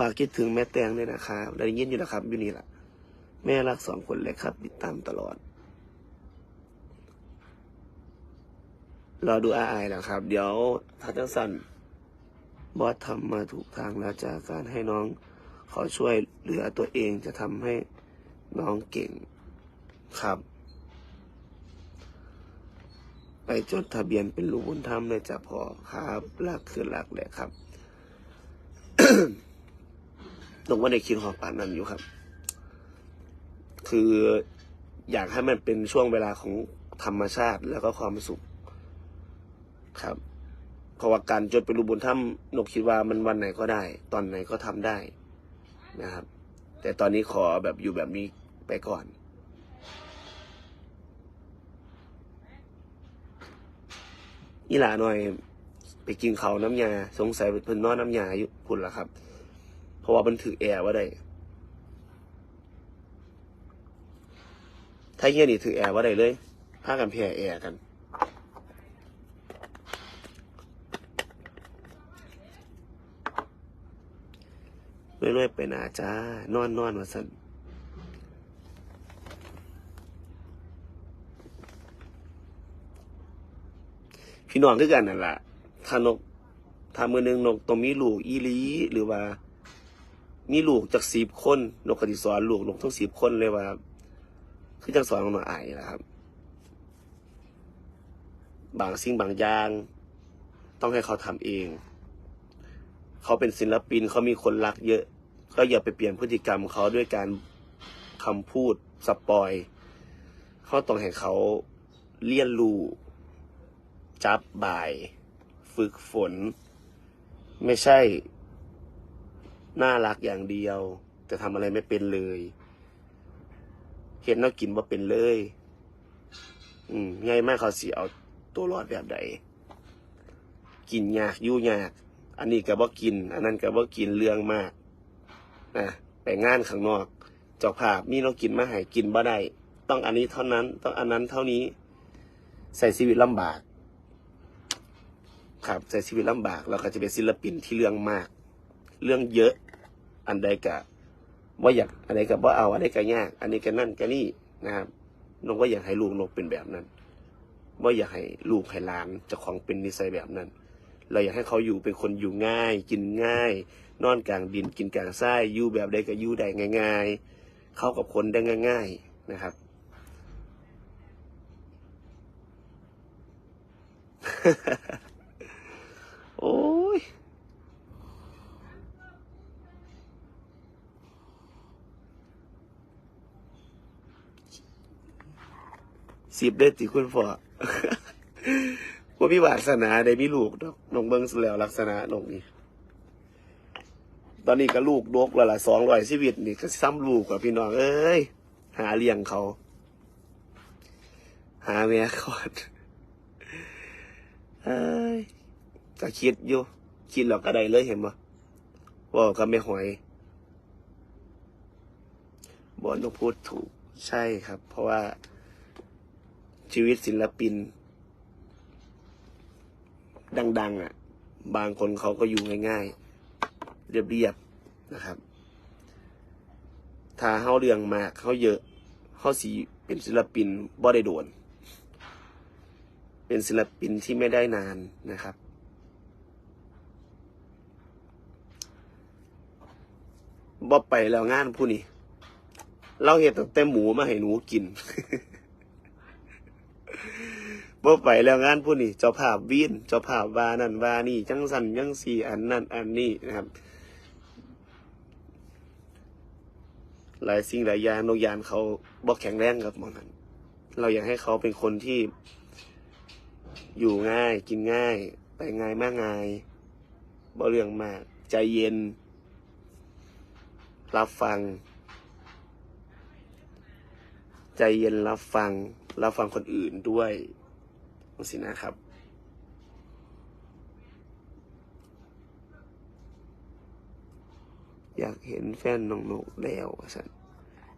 ฝากคิดถึงแม่แตงด้วยนะครับ ได้ยินอยู่นะครับ อยู่นี่แหละแม่รักสองคนเลยครับ ติดตามตลอด รอดูอาไอแล้วครับ เดี๋ยวถ้าจังสันบอสทำมาถูกทางแล้วจากการให้น้องขอช่วยเหลือตัวเองจะทำให้น้องเก่งครับ ไปจดทะเบียนเป็นลูกบุญธรรมเลยจ้ะพอครับรักคือรักแหละครับ ตรงว่าในคิดหอบป่านนั้นอยู่ครับ คืออยากให้มันเป็นช่วงเวลาของธรรมชาติแล้วก็ความสุขครับเพราะว่าการจดเป็นรูบุญถ้ำนกคิดว่ามันวันไหนก็ได้ ตอนไหนก็ทำได้นะครับ แต่ตอนนี้ขอแบบอยู่แบบนี้ไปก่อนอีหลาหน่อย ไปกินเขาน้ำยาสงสัยเพิ่นนอนน้ำยาอยู่พุ่นละครับ ราะว่ามันถือแอร์ว่าได้ถ้าเงี้ยนี่ถือแอร์ว่าได้เลยพากันแพ่แอร์กัน เรื่อยๆไปหนาจ้านอนนอนมาสันพี่น้องคือกันนั่นแหละถ้านกถ้ามือหนึงนกต้องมีลูกอีลีหรือว่า มีลูกจากสิบคนนกกติสอนลูกนกทั้งสิบคนเลยว่าคือจังสอนของน้องไอ้นะครับ บางสิ่งบางอย่าง ต้องให้เขาทำเอง เขาเป็นศิลปินเขามีคนรักเยอะ ก็อย่าไปเปลี่ยนพฤติกรรมเขาด้วยการคำพูดสปอยเขาต้องให้เขาเรียนรู้จับบ่าย ฝึกฝน ไม่ใช่ น่ารักอย่างเดียว แต่ทำอะไรไม่เป็นเลยเห็นแล้วกินว่าเป็นเลย อืมง่ายมากเขาสิเอาตัวรอดแบบใดกินยากยู่ยาก อันนี้ก็บ่กิน อันนั้นก็บ่กินเรื่องมากนะไปงานข้างนอกเจ้าภาพมีเรากินมาให้กินบ่ได้ต้องอันนี้เท่านั้น ต้องอันนั้นเท่านี้ ใส่ชีวิตลำบาก ครับใส่ชีวิตลำบากเราก็จะเป็นศิลปินที่เรื่องมาก เรื่องเยอะ อันใดกะว่าอยากอันใดกับว่าเอาอันใดก็ยาก อันนี้ก็นั่นก็นี่นะครับนกว่าอยากให้ลูกนกเป็นแบบนั้นว่าอยากให้ลูกให้หลานจ้าของเป็นนิสัยแบบนั้น เราอยากให้เขาอยู่เป็นคนอยู่ง่าย กินง่าย นอนกลางดินกินกลางทรายอยู่แบบใดก็อยู่ได้ง่าย ๆ เข้ากับคนได้ง่าย ๆนะครับ โอ้ย สิบได้ติคุณพ่อว่าพี่วาสนาได้มีลูกดอกน้องเบิ้งแล้วลักษณะน้องนี่ตอนนี้ก็ลูกดกแล้วล่ะสองร้อยชีวิตนี่ก็ซ้ำลูกกว่าพี่น้องเอ้ยหาเลี้ยงเขา หาแม่ก่อนเอ้ยก็คิดอยู่คิดแล้วก็ได้เลยเห็นบ่ว่าก็ไม่หอยบอลต้องพูดถูกใช่ครับ เพราะว่า ชีวิตศิลปิน ดัง ๆอะ บางคนเขาก็อยู่ง่าย ๆ เรียบๆนะครับ ถ้าเขาเรื่องมากเขาเยอะเขาสีเป็นศิลปินบ่ได้โดน เป็นศิลปินที่ไม่ได้นานนะครับบ่ไปแล้วงานผู้นี้เราเห็นตั้งแต่หมูมาให้หนูกิน บ่ไปแล้วงานผู้นี้เจ้าภาพวีนเจ้าภาพวานั่นวานี่จังสันจังสีอันนั่นอันนี้นะครับ หลายสิ่งหลายอย่างนกยานเขาบอกแข็งแรงครับมอนั้น เราอยากให้เขาเป็นคนที่ อยู่ง่ายกินง่าย ไปง่ายมากง่ายบ่เรื่องมาก ใจเย็น รับฟัง ใจเย็นรับฟัง รับฟังคนอื่นด้วย สินะครับ อยากเห็นแฟนน้องนกแล้วสัน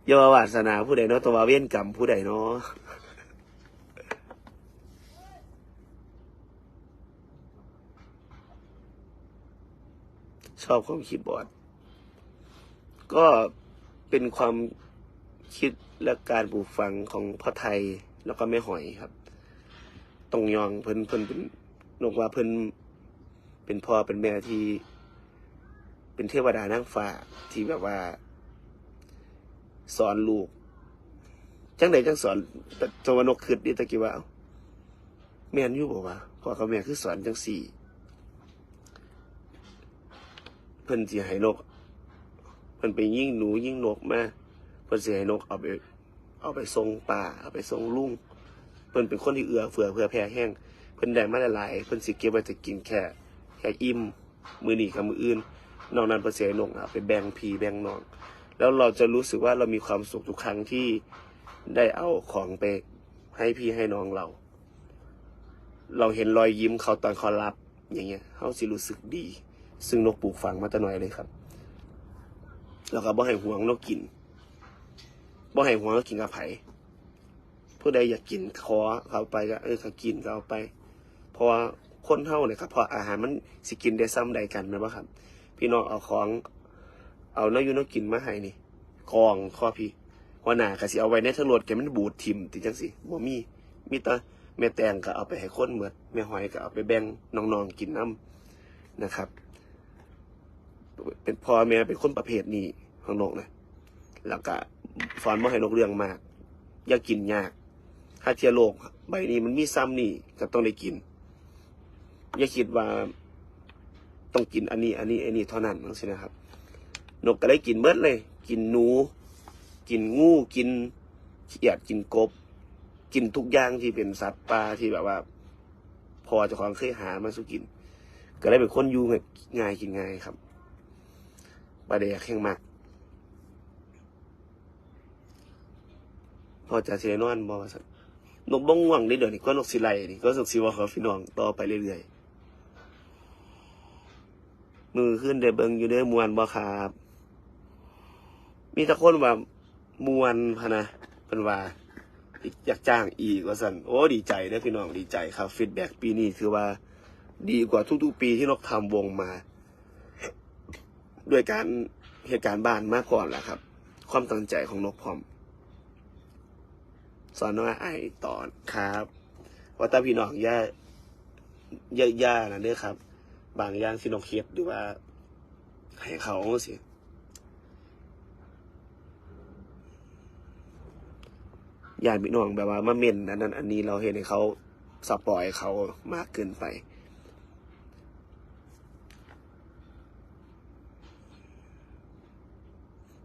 ยาวาวาสนาผู้ใดเนาะตัวเวียนกรรมผู้ใดเนาะชอบความคีย์บอร์ด ก็เป็นความคิดและการปลูกฝังของพ่อไทยแล้วก็แม่หอยครับ ตรงยองเพิ่นเพิ่นเป็นนกว่าเพิ่นเป็นพ่อเป็นแม่ที่ เป็นเทวดานางฟ้าที่แบบว่า สอนลูก จังใดจังสอนแต่จงว่านกคืดนี่ตะกี้ว่าแม่นอยู่บอกว่าพ่อกับแม่คือสอนจังสี่ เพิ่นสิให้นกเพิ่นไปยิ่งหนูยิ่งนกมาเพิ่นสิให้นกเอาไป เอาไปส่งป่าเอาไปส่งลุง เพิ่นเป็นคนที่เอือเฟือเพื่อแผ่แห้งเพิ่นได้มาหลายๆเพิ่นสิเก็บไว้จะกินแค่แค่อิ่มมื้อนี้กับมืออื่นนอกนั้นเพิ่นสิให้นกเอาไปแบ่งพีแบ่งน้อง แล้วเราจะรู้สึกว่าเรามีความสุขทุกครั้งที่ได้เอาของไปให้พี่ให้น้องเรา เราเห็นรอยยิ้มเขาตอนเขารับ อย่างเงี้ยเขาสิรู้สึกดี ซึ่งนกปลูกฝังมาแต่น้อยเลยครับแล้วก็บ่ให้ห่วงนกกินบ่ให้ห่วงนกกินกับไผ ผู้ใดอยากกินขอเขาไปก็เออเขากินก็เอาไป เพราะว่าคนเท่าเนี่ยครับเพราะอาหารมันสิกินได้ซ้ำใดกันนะบ่ครับ พี่น้องเอาของ เอาเนื้อยูเนกินมาให้นี่กองข้อพี่หัวหน้าก็สิเอาไว้ในทั้งรถแกมันบูดทิมติจังสิบ่มีมีแต่แม่แตงก็เอาไปให้คนเหมือดแม่หอยก็เอาไปแบ่งน้องๆกินน้ำนะครับ เป็นพ่อแม่เป็นคนประเภทนี้ของนกนะแล้วก็สอนบ่ให้นกเรื่องมาก อย่ากินยาก ถ้าเทียโลก ใบนี้มันมีซ้ำนี่ก็ต้องได้กิน อย่าคิดว่าต้องกินอันนี้ อันนี้ อันนี้เท่านั้นนั่นสินะครับ นกก็ได้กินเบิดเลย กินหนู กินงูกินเขียดกินกบ กินทุกอย่างที่เป็นสัตว์ป่าที่แบบว่า พอจะของเคยหามาสู้กิน ก็ได้เป็นคนอยูง่ายกินง่ายครับปลาแดกแห้งมากพอจะเสียนอนบอว่าซั่ นกบ้องง่วงนี่เดี๋ยวนี้ก็นกสิไลนี่ก็นกสิวอขอพี่น้องต่อไปเรื่อยๆมือขึ้นเดเบิงอยู่เด้อมวนบ่ครับ มีตะคนว่ามวนพะนะเป็นว่าอยากจ้างอีกว่าสันโอ้ดีใจเด้อพี่น้องดีใจครับฟีดแบ็ปีนี้คือว่า ดีกว่าทุกๆปีที่นกทำวงมา ด้วยการเหตุการณ์บ้านมาก่อนแหละครับ ความตั้งใจของนกพร้อม สอนว่าไอตอนครับว่าตาพี่น้องย่าย่าอย่านะเด้อครับ บางอย่างที่นกเฮ็ดหรือว่า ให้เขาสิญาติพี่น้องแบบว่ามาเม่นอันนั้น อันนี้เราเห็นให้เขาสปอยเขามากเกินไป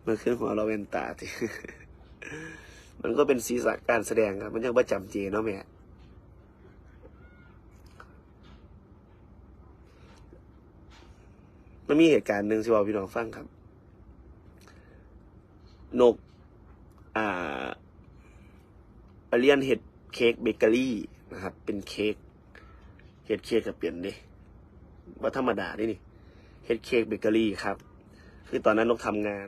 เมื่อคืนหัวเราเวนตาที่ มันก็เป็นสีสันการแสดงครับ มันยังประจำเจเนาะแม่มันมีเหตุการณ์หนึ่งที่ว่าพี่น้องฟังครับ นก อ่าปเรียนเห็ดเค้กเบเกอรี่นะครับ เป็นเค้กเห็ดเค้กกับเปลี่ยนเด้ว่าธรรมดาดินี่เห็ดเค้กเบเกอรี่ครับ คือตอนนั้นนกทำงาน